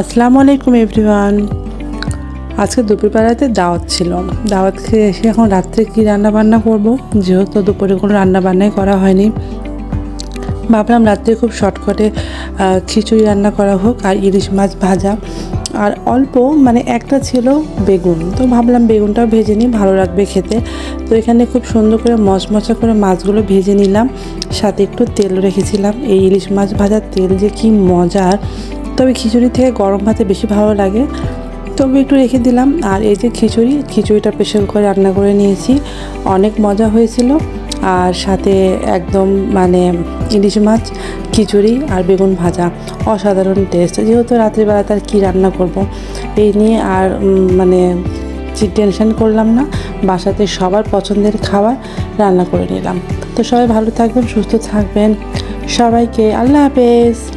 আসসালামু আলাইকুম এভরিওয়ান। আজকে দুপুরবেলাতে দাওয়াত ছিল। দাওয়াত খেয়ে এসে এখন রাত্রে কী রান্না বান্না করব? যেহেতু দুপুরে কোনো রান্না বান্নাই করা হয়নি। ভাবলাম রাত্রে খুব শর্টকাটে খিচুড়ি রান্না করা হোক আর ইলিশ মাছ ভাজা। আর অল্প মানে একটা ছিল বেগুন। তো ভাবলাম বেগুনটাও ভেজে নিই, ভালো লাগবে খেতে। তো এখানে খুব সুন্দর করে মচমচা করে মাছগুলো ভেজে নিলাম। সাথে একটু তেল রেখেছিলাম। এই ইলিশ মাছ ভাজার তেল যে কি মজার! তবে খিচুড়ি থেকে গরম ভাতে বেশি ভালো লাগে। তবে একটু রেখে দিলাম। আর এই যে খিচুড়ি, খিচুড়িটা প্রেশার করে রান্না করে নিয়েছি। অনেক মজা হয়েছিল। আর সাথে একদম মানে ইলিশ মাছ, খিচুড়ি আর বেগুন ভাজা। অসাধারণ টেস্ট যেহেতু রাত্রিবেলা তার কী রান্না করব? এই নিয়ে আর মানে টেনশন করলাম না। বাসাতে সবার পছন্দের খাবার রান্না করে নিলাম। তো সবাই ভালো থাকবেন, সুস্থ থাকবেন। সবাইকে আল্লাহ হাফেজ।